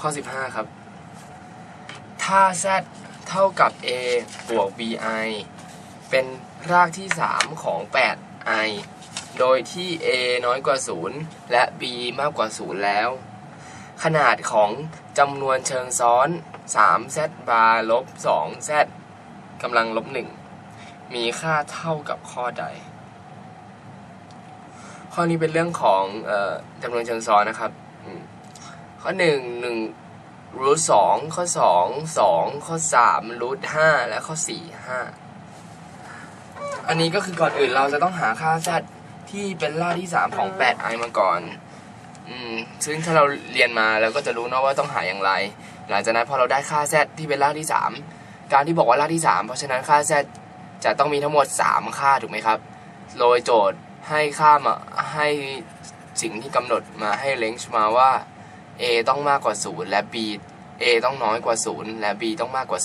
ข้อ 15 ครับ ถ้า z เท่ากับ a บวก bi เป็นรากที่ 3 ของ 8i โดยที่ a น้อยกว่า 0 และ b มากกว่า 0 แล้ว ขนาดของจำนวนเชิงซ้อน 3z บาร์ลบ 2z กำลังลบ 1 มีค่าเท่ากับข้อใด ข้อนี้เป็นเรื่องของออจำนวนเชิงซ้อนนะครับ ข้อหนึ่งหนึ่งรูทสองข้อสองสองข้อสามรูทห้าและข้อสี่ห้าอันนี้ก็คือก่อนอื่นเราจะต้องหาค่า z ที่เป็นรากที่สามของ 8i มาก่อนอืมซึ่งถ้าเราเรียนมาเราก็จะรู้นะว่าต้องหาอย่างไร หลังจากนั้นพอเราได้ค่า z ที่เป็นรากที่สามการที่บอกว่ารากที่สามเพราะฉะนั้นค่า z จะต้องมีทั้งหมดสามค่าถูกไหมครับโดยโจทย์ให้ค่ามาให้สิ่งที่กำหนดมาให้เลนจ์มาว่า a ต้องมากกว่า 0 และ b a ต้องน้อยกว่า 0 และ b ต้องมากกว่า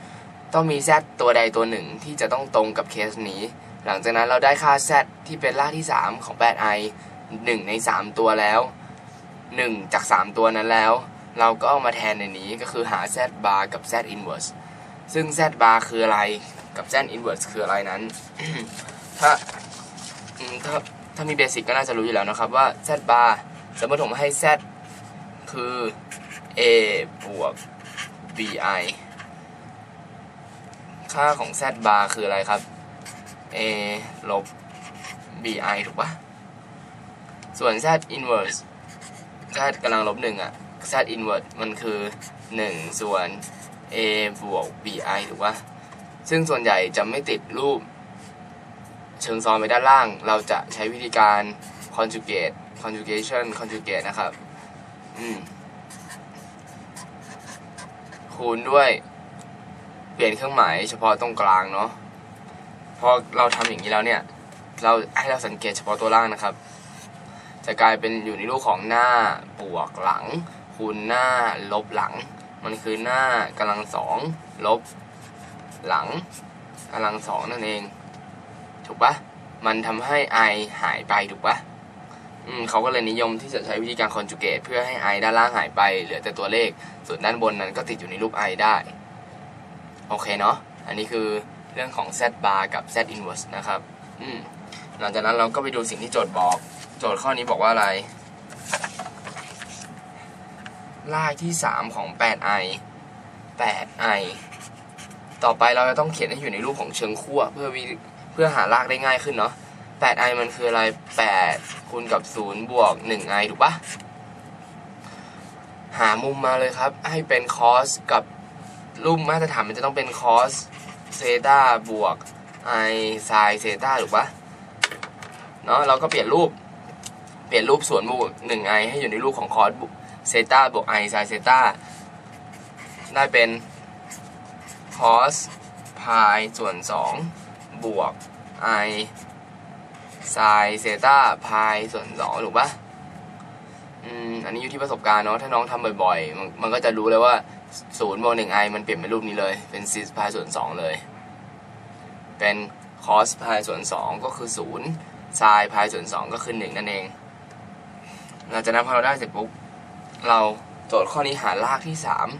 0 ต้องมี z ตัวใดตัวหนึ่งที่จะต้องตรงกับเคสนี้ หลังจากนั้นเราได้ค่า z ที่เป็นรากที่ 3 ของ 8i 1 ใน 3 ตัวแล้ว 1 จาก 3 ตัวนั้นแล้ว เราก็เอามาแทนในนี้ก็คือหา z bar กับ z inverse ซึ่ง z bar คืออะไรกับ z inverse คืออะไรนั้น ถ้าถ้าถ้ามีเบสิกก็น่าจะรู้อยู่แล้วนะครับว่า z bar สมมติผมให้ z คือ a บวก bi ค่าของ z bar คืออะไรครับ a ลบ bi ถูกปะส่วน z inverse z กำลังลบหนึ่งอะ z inverse มันคือ 1 ส่วน a บวก bi ถูกปะซึ่งส่วนใหญ่จะไม่ติดรูป เชิงซ้อนไปด้านล่าง เราจะใช้วิธีการ conjugate conjugation conjugate นะครับ คูณด้วย เปลี่ยนเครื่องหมายเฉพาะตรงกลางเนาะพอเราทำอย่างนี้แล้วเนี่ย เราให้เราสังเกตเฉพาะตัวล่างนะครับ จะกลายเป็นอยู่ในรูปของหน้าบวกหลัง คูณหน้าลบหลัง มันคือหน้ากำลังสองลบหลังกำลังสองนั่นเอง ถูกปะมันทำให้ i หายไปถูกปะ อืมเขาก็เลยนิยมที่จะใช้วิธีการ conjugate เพื่อให้ i ด้านล่างหายไปเหลือแต่ตัวเลข ส่วนด้านบนนั้นก็ติดอยู่ในรูป i ได้ โอเคเนาะ อันนี้คือเรื่องของ z bar กับ z inverse นะครับ อืมหลังจากนั้นเราก็ไปดูสิ่งที่โจทย์บอก โจทย์ข้อนี้บอกว่าอะไร รากที่ 3 ของ 8i 8i ต่อไปเราจะต้องเขียนให้อยู่ในรูปของเชิงขั้วเพื่อวิเพื่อหารากได้ง่ายขึ้นเนาะ 8i มันคืออะไร 8 คูณกับ 0 บวก 1i ถูกปะหามุมมาเลยครับ ให้เป็น cos กับรูปมาตรฐานมันจะต้องเป็น cos เซตาบวก i sin เซตาถูกปะเนาะเราก็เปลี่ยนรูป เปลี่ยนรูปส่วนบวก 1i ให้อยู่ในรูปของ cos เซตาบวก i sin เซตาได้เป็น cos พายส่วน 2 บวก i ไซเซต้าพายส่วน2ถูกปะอืมอันนี้อยู่ที่ประสบการณ์เนาะถ้าน้องทำบ่อยๆมันมันก็จะรู้เลยว่า0บวก1 i มันเปลี่ยนเป็นรูปนี้เลย เป็น sin พายส่วน2เลย เป็น cos พายส่วน2ก็คือ0 sin พายส่วน2ก็คือ1นั่นเองหลังจากนั้นพอเราได้เสร็จปุ๊บเราโจทย์ข้อนี้หารากที่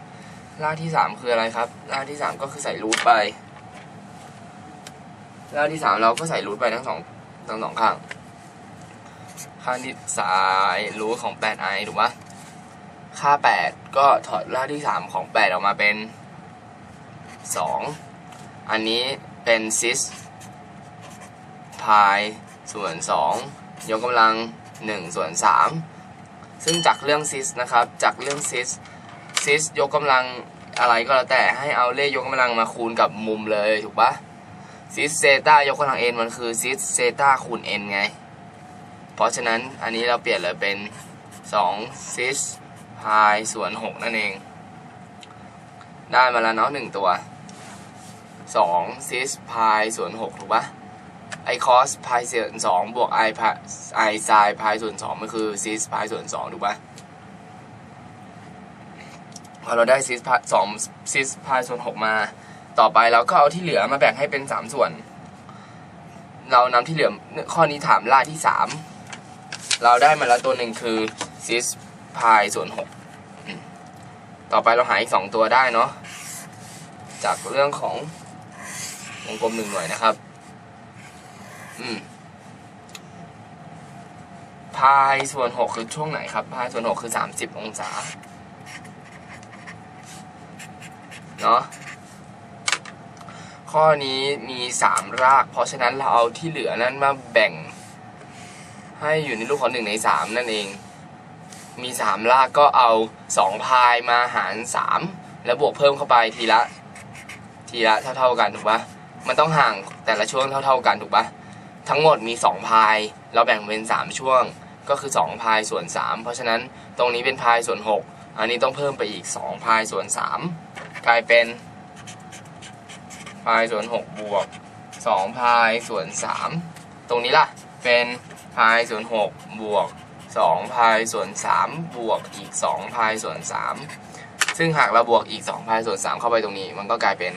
3รากที่3คืออะไรครับรากที่3ก็คือใส่รูทไปรากที่3เราก็ใส่รูทไปทั้งสอง ทั้งสองข้างข้างที่สายรูทของ 8i ถูกปะค่า 8 ก็ถอดรากที่ 3 ของ 8 ออกมาเป็น 2 อันนี้เป็น sis พายส่วน 2 ยกกำลัง 1 ส่วน 3 ซึ่งจากเรื่อง sis นะครับ จากเรื่อง sis sis ยกกำลังอะไรก็แล้วแต่ให้เอาเลขยกกำลังมาคูณกับมุมเลยถูกปะ ซิสเซตายกกำลัง n มันคือซิสเซตาคูณ n ไง เพราะฉะนั้นอันนี้เราเปลี่ยนเลยเป็น2ซิสพายส่วน 6 นั่นเอง ได้มาแล้วเนาะหนึ่งตัว2ซิสพายส่วน 6 ถูกปะไอคอสพายส่วน2บวกไอพายไอไซพายส่วน2มันคือซิสพายส่วน2ถูกปะพอเราได้ซิสพายสองซิสพายส่วน6มา ต่อไปเราก็เอาที่เหลือมาแบ่งให้เป็น3ส่วน เรานำที่เหลือข้อนี้ถามล่าที่3เราได้มาแล้วตัวหนึ่งคือซิสพายส่วน6ต่อไปเราหาอีกสองตัวได้เนาะจากเรื่องของวงกลมหนึ่งหน่วยนะครับ อืมพายส่วนหกคือช่วงไหนครับพายส่วนหกคือสามสิบองศา เนาะ ข้อนี้มีสามราก เพราะฉะนั้นเราเอาที่เหลือนั้นมาแบ่ง ให้อยู่ในรูปของหนึ่งในสามนั่นเอง มีสามรากก็เอาสองพายมาหารสามแล้วบวกเพิ่มเข้าไปทีละ ทีละเท่าๆกันถูกปะมันต้องห่างแต่ละช่วงเท่า ๆกันถูกปะทั้งหมดมีสองพาย เราแบ่งเป็นสามช่วง ก็คือสองพายส่วนสามเพราะฉะนั้นตรงนี้เป็นพายส่วนหกอันนี้ต้องเพิ่มไปอีกสองพายส่วนสามกลายเป็นายส่วนหกบวกสองพายส่วนสามตรงนี้ล่ะ เป็นพายส่วนหกบวกสองพายส่วนสามบวกอีกสองพายส่วนสามซึ่งหากเราบวกอีกสองพายส่วนสามเข้าไปตรงนี้ มันก็กลายเป็น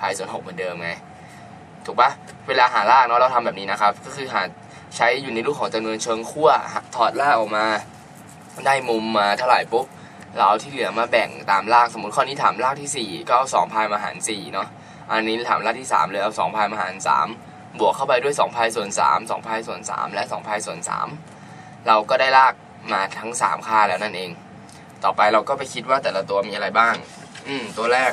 พายส่วนหกเหมือนเดิมไง ถูกปะเวลาหารากเนาะเราทำแบบนี้นะครับ ก็คือหาใช้อยู่ในรูปของจำนวนเชิงขั้วหักถอดรากออกมาได้มุมมาเท่าไหร่ปุ๊บเราเอาที่เหลือมาแบ่งตามรากสมมติข้อนี้ถามรากที่สี่ก็เอาสองพายมาหารสี่เนาะ อันนี้ถามรากที่ 3 เลยเอา2พายมาหาร 3 บวกเข้าไปด้วย2พายส่วน3 2พายส่วน 3 และ2พายส่วน 3 เราก็ได้รากมาทั้ง 3 ค่าแล้วนั่นเอง ต่อไปเราก็ไปคิดว่าแต่ละตัวมีอะไรบ้าง อืมตัวแรก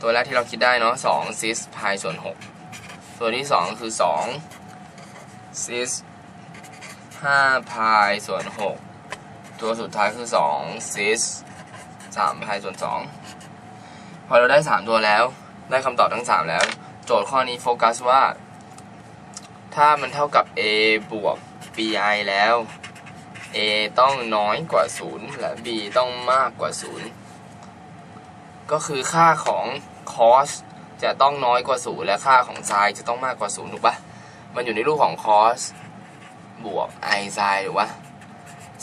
ตัวแรกที่เราคิดได้เนาะ2ซิสพายส่วน 6 ตัวที่ 2 คือ2ซิส5พายส่วน 6 ตัวสุดท้ายคือ2ซิส3พายส่วน 2 พอเราได้ 3 ตัวแล้ว ได้คำตอบทั้ง 3 แล้ว โจทย์ข้อนี้โฟกัสว่า ถ้ามันเท่ากับ a บวก bi แล้ว a ต้องน้อยกว่า 0 และ b ต้องมากกว่า 0 ก็คือค่าของ cos จะต้องน้อยกว่า 0 และค่าของ sin จะต้องมากกว่า 0 ถูกปะมันอยู่ในรูปของ cos บวก i sin ถูกปะ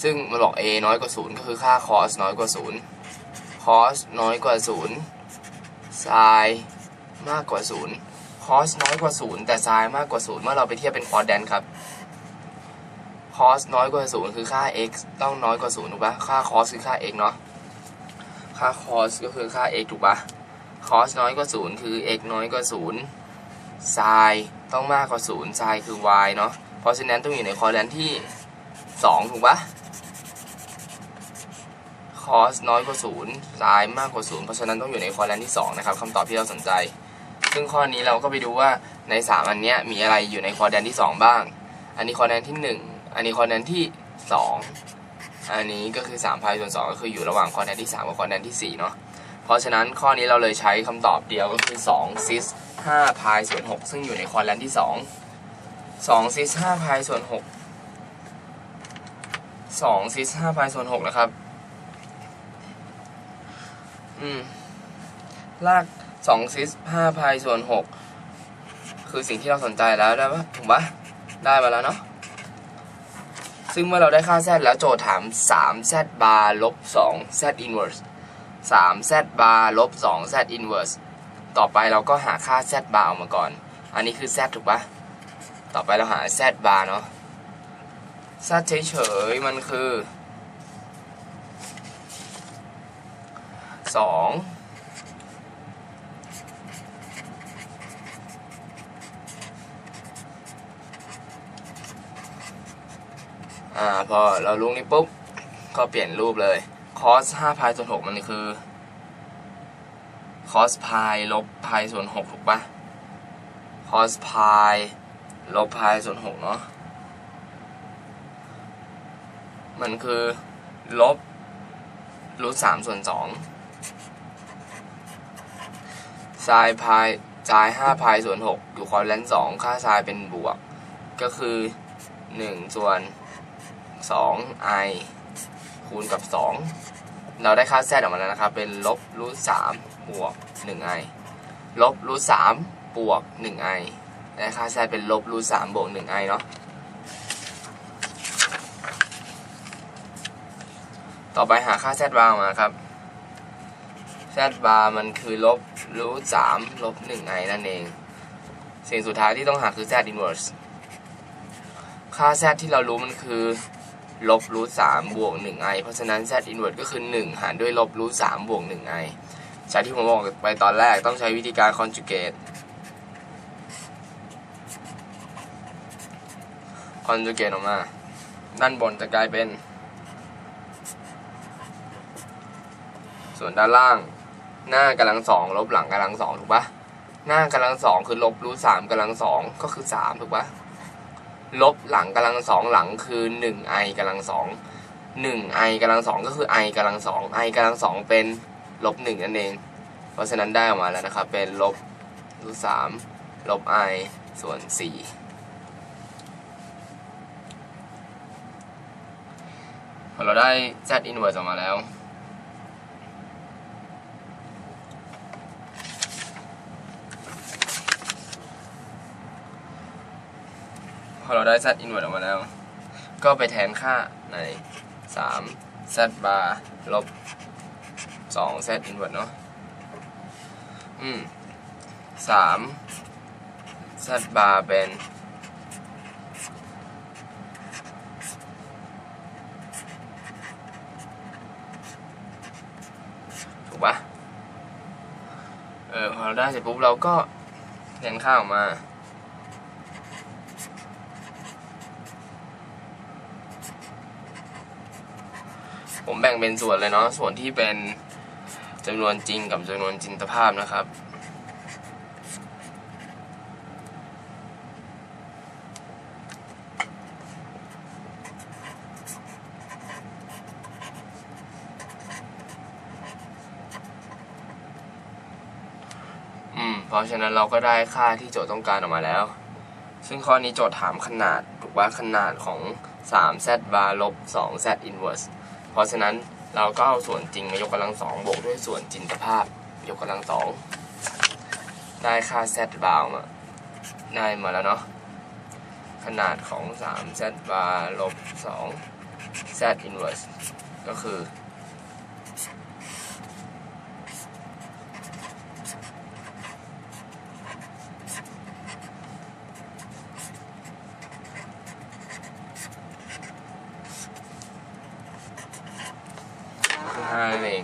ซึ่งมันบอก a น้อยกว่า 0 ก็คือค่า cos น้อยกว่า 0 cos น้อยกว่า 0 sin มากกว่า 0 cos น้อยกว่า 0 แต่ sin มากกว่า 0 เมื่อเราไปเทียบเป็น quadrant ครับ cos น้อยกว่า 0 คือค่า x ต้องน้อยกว่า 0 ถูกปะค่า cos คือค่า x เนาะ ค่า cos ก็คือค่า x ถูกปะ cos น้อยกว่า 0 คือ x น้อยกว่า 0 sin ต้องมากกว่า 0 sin คือ y เนาะ เพราะฉะนั้นต้องอยู่ใน quadrant ที่ 2 ถูกปะ cos น้อยกว่า0 sin มากกว่า0เพราะฉะนั้นต้องอยู่ในคอลัมน์ที่2นะครับคำตอบที่เราสนใจ ซึ่งข้อนี้เราก็ไปดูว่าใน 3 อันเนี้ยมีอะไรอยู่ในคอลัมน์ที่ 2 บ้าง อันนี้คอลัมน์ที่ 1 อันนี้คอลัมน์ที่ 2 อันนี้ก็คือ3พายส่วน2ก็คืออยู่ระหว่างคอลัมน์ที่ 3 กับคอลัมน์ที่4เนาะเพราะฉะนั้นข้อนี้เราเลยใช้คำตอบเดียวก็คือ2ซิส5พายส่วน6ซึ่งอยู่ในคอลัมน์ที่ 2 2ซิส5พายส่วน6 2ซิส5พายส่วน6นะครับ อืม ลากสองซิสห้าพายส่วนหกคือสิ่งที่เราสนใจแล้วได้ปะถูกปะได้มาแล้วเนาะซึ่งเมื่อเราได้ค่า z แล้วโจทย์ถาม3 z bar ลบ2 z inverse 3 z bar ลบ2 z inverse ต่อไปเราก็หาค่า z bar ออกมาก่อน อันนี้คือ z ถูกปะต่อไปเราหา z bar เนาะ z เฉยๆมันคือ สองอ่าพอเราลูกนี้ปุ๊บ ก็เปลี่ยนรูปเลยโคสห้าพายส่วนหกมันคือ cos พายลบพายส่วนหกถูกปะ cos พายลบพายส่วนหกเนาะ มันคือลบรูทสามส่วนสอง ซรายพายซรายห้าพายส่วนหกอยู่คอแลน์สองค่าทรายเป็นบวก ก็คือหนึ่งส่วนสองไอคูณกับสองเราได้ค่าแซดออกมาแล้วนะครับ เป็นลบรูทสามบวกหนึ่งไอลบรูทสามบวกหนึ่งไอได้ค่าแซดเป็นลบรูทสามบวกหนึ่งไอเนาะต่อไปหาค่าแซดบาร์มาครับแซดบาร์มันคือลบ รูทสามลบหนึ่งไอนั่นเอง สิ่งสุดท้ายที่ต้องหาคือ z inverse ค่า z ที่เรารู้มันคือลบรูทสามบวกหนึ่งไอเพราะฉะนั้น z inverse ก็คือหนึ่งหารด้วยลบรูทสามบวกหนึ่งไอใช้ที่ผมบอกไปตอนแรกต้องใช้วิธีการ conjugate conjugate ออกมา ด้านบนจะกลายเป็น ส่วนด้านล่าง หน้ากำลังสองลบหลังกำลังสองถูกปะหน้ากำลังสองคือลบรูทสามกำลังสองก็คือสามถูกปะลบหลังกำลังสองหลังคือหนึ่งไอกำลังสองหนึ่งไอกำลังสองก็คือไอกำลังสองไอกำลังสองเป็นลบหนึ่งนั่นเอง เพราะฉะนั้นได้ออกมาแล้วนะครับ เป็นลบรูทสามลบไอส่วนสี่พอเราได้ z inverse ออกมาแล้ว พอเราได้ z inverse ออกมาแล้ว ก็ไปแทนค่าใน 3 z bar ลบ 2 z inverse เนาะอืม 3 z bar เป็น ถูกปะเออ พอเราได้เสร็จปุ๊บเราก็แทนค่าออกมา ผมแบ่งเป็นส่วนเลยเนาะส่วนที่เป็นจำนวนจริงกับจำนวนจินตภาพนะครับ อืม เพราะฉะนั้นเราก็ได้ค่าที่โจทย์ต้องการออกมาแล้ว ซึ่งข้อนี้โจทย์ถามขนาดถูกว่าขนาดของ 3z bar ลบ 2z inverse เพราะฉะนั้นเราก็เอาส่วนจริงมายกกำลังสองบวกด้วยส่วนจินตภาพ ยกกำลังสองได้ค่า z บาร์มาได้มาแล้วเนาะขนาดของ 3z bar ลบ 2z inverse ก็คือห้านั่นเอง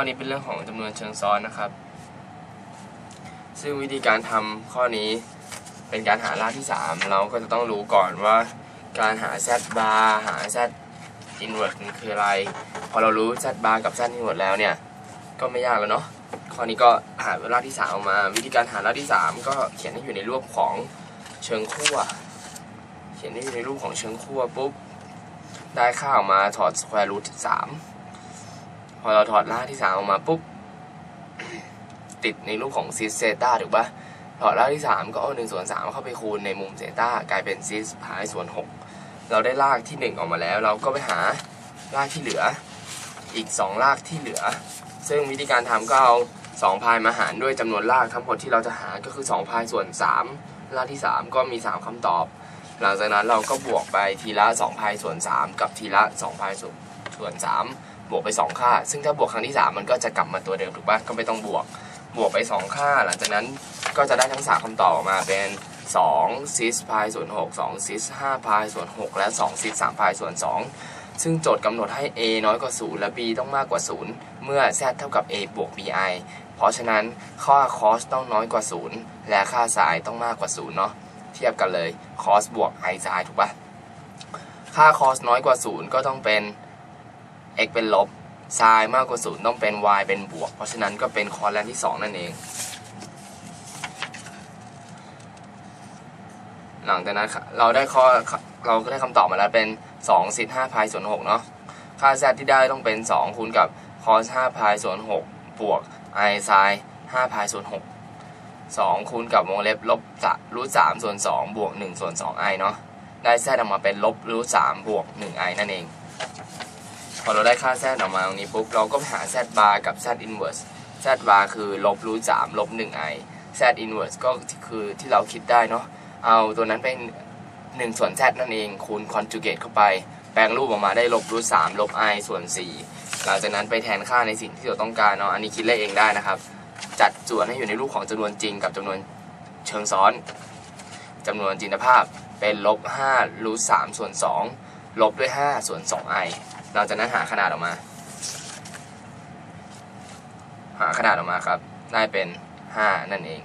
ข้อนี้เป็นเรื่องของจำนวนเชิงซ้อนนะครับ ซึ่งวิธีการทำข้อนี้เป็นการหารากที่ 3 เราก็จะต้องรู้ก่อนว่าการหา z bar หา z inverse มันคืออะไร พอเรารู้ z bar กับ z inverse แล้วเนี่ย ก็ไม่ยากแล้วเนาะข้อนี้ก็หารากที่ 3 ออกมา วิธีการหารากที่ 3 ก็เขียนให้อยู่ในรูปของเชิงคู่เขียนให้อยู่ในรูปของเชิงขั้วปุ๊บได้ค่าออกมาถอดสแควร์รูทสาม พอเราถอดรากที่สามออกมาปุ๊บ ติดในรูปของซิสเซต้าถูกปะถอดรากที่สามก็เอาหนึ่งส่วนสามเข้าไปคูณในมุมเซต้ากลายเป็นซิสพายส่วนหกเราได้รากที่หนึ่งออกมาแล้ว เราก็ไปหารากที่เหลือ อีกสองรากที่เหลือ ซึ่งวิธีการทำก็เอาสองพายมาหารด้วยจำนวนรากทั้งหมดที่เราจะหาก็คือสองพายส่วนสามรากที่สามก็มีสามคำตอบ หลังจากนั้นเราก็บวกไปทีละ2พายส่วน3กับทีละ2พายส่วนส่วน3 บวกไป 2 ค่า ซึ่งถ้าบวกครั้งที่ 3 มันก็จะกลับมาตัวเดิมถูกปะก็ไม่ต้องบวก บวกไป 2 ค่า หลังจากนั้นก็จะได้ทั้ง 3คำตอบออกมาเป็น2ซิสพายส่วน6 2ซิส5พายส่วน 6 และ2ซิส3พายส่วน 2 ซึ่งโจทย์กำหนดให้ a น้อยกว่า 0 และ b ต้องมากกว่า 0 เมื่อ z เท่ากับ a บวก bi เพราะฉะนั้นค่า cos ต้องน้อยกว่า 0 และค่า sin ต้องมากกว่า 0 เนาะ เทียบกันเลย cos บวก i sin ถูกปะค่า cos น้อยกว่า 0 ก็ต้องเป็น x เป็นลบ sin มากกว่า0ต้องเป็น y เป็นบวก เพราะฉะนั้นก็เป็นคอแลนที่ 2 นั่นเอง หลังจากนั้นเราได้ข้อเราก็ได้คำตอบมาแล้วเป็น2สิ5พายส่วน6เนาะ ค่า z ที่ได้ต้องเป็น 2 คูณกับ cos 5พายส่วน6บวก i sin 5พายส่วน6 2คูณกับวงเล็บลบจะรูท3ส่วน2บวก1ส่วน 2i เนาะ ได้ z ออกมาเป็นลบรูท3บวก 1i นั่นเอง พอเราได้ค่า z ออกมาตรงนี้ปุ๊บเราก็ไปหา z bar กับ z inverse z bar คือลบรูท3ลบ 1i z inverse ก็คือที่เราคิดได้เนาะเอาตัวนั้นเป็น1ส่วน z นั่นเองคูณ conjugate เข้าไป แปลงรูปออกมาได้ลบรูท3ลบ i ส่วน4หลังจากนั้นไปแทนค่าในสิ่งที่เราต้องการเนาะอันนี้คิดเลขเองได้นะครับ จัดส่วนให้อยู่ในรูปของจำนวนจริงกับจำนวนเชิงซ้อนจจำนวนจินตภาพเป็นลบ5รูท3ส่วน2ลบด้วย5ส่วน 2i หลังจากนั้นหาขนาดออกมา หาขนาดออกมาครับ ได้เป็น 5 นั่นเอง